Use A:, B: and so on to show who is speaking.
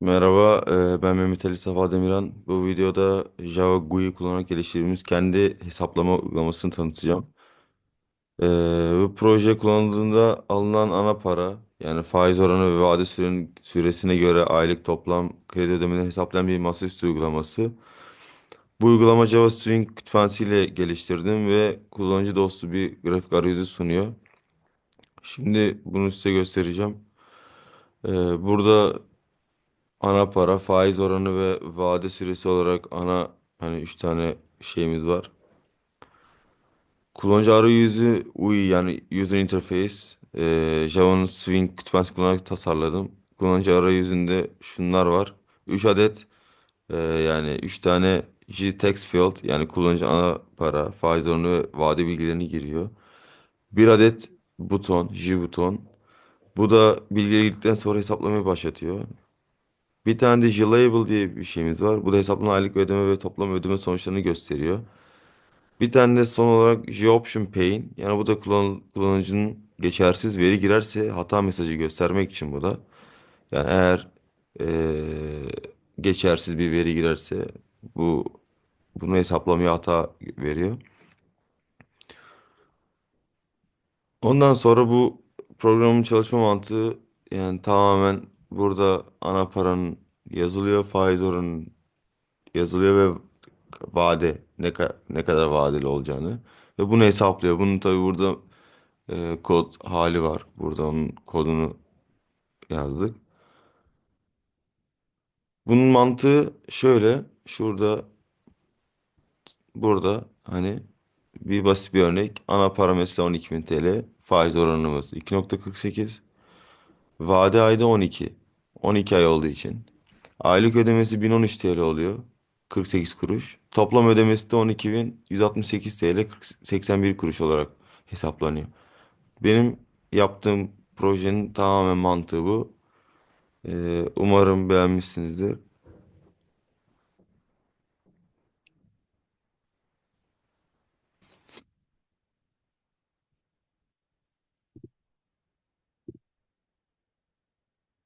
A: Merhaba, ben Mehmet Ali Safa Demirhan. Bu videoda Java GUI kullanarak geliştirdiğimiz kendi hesaplama uygulamasını tanıtacağım. Bu proje kullanıldığında alınan ana para, yani faiz oranı ve vade sürenin, süresine göre aylık toplam kredi ödemelerini hesaplayan bir masaüstü uygulaması. Bu uygulama Java Swing kütüphanesiyle geliştirdim ve kullanıcı dostu bir grafik arayüzü sunuyor. Şimdi bunu size göstereceğim. Burada Ana para, faiz oranı ve vade süresi olarak ana hani üç tane şeyimiz var. Kullanıcı arayüzü UI yani User Interface. Ee, Java'nın Swing kütüphanesi kullanarak tasarladım. Kullanıcı arayüzünde şunlar var. 3 adet e, yani 3 tane G-Text Field yani kullanıcı ana para, faiz oranı ve vade bilgilerini giriyor. Bir adet buton, J buton. Bu da bilgileri girdikten sonra hesaplamayı başlatıyor. Bir tane de J-Label diye bir şeyimiz var. Bu da hesaplanan aylık ödeme ve toplam ödeme sonuçlarını gösteriyor. Bir tane de son olarak J-Option Pain. Yani bu da kullan kullanıcının geçersiz veri girerse hata mesajı göstermek için bu da. Yani eğer eee, geçersiz bir veri girerse bu bunu hesaplamaya hata veriyor. Ondan sonra bu programın çalışma mantığı yani tamamen burada ana paranın yazılıyor, faiz oranının yazılıyor ve vade ne, ka- ne kadar vadeli olacağını ve bunu hesaplıyor. Bunun tabii burada e, kod hali var. Burada onun kodunu yazdık. Bunun mantığı şöyle. Şurada burada hani bir basit bir örnek. Ana parametre 12.000 TL. Faiz oranımız 2.48. Vade ayda 12. 12 ay olduğu için. Aylık ödemesi 1013 TL oluyor. 48 kuruş. Toplam ödemesi de 12.168 TL 40 81 kuruş olarak hesaplanıyor. Benim yaptığım projenin tamamen mantığı bu. Ee, umarım beğenmişsinizdir.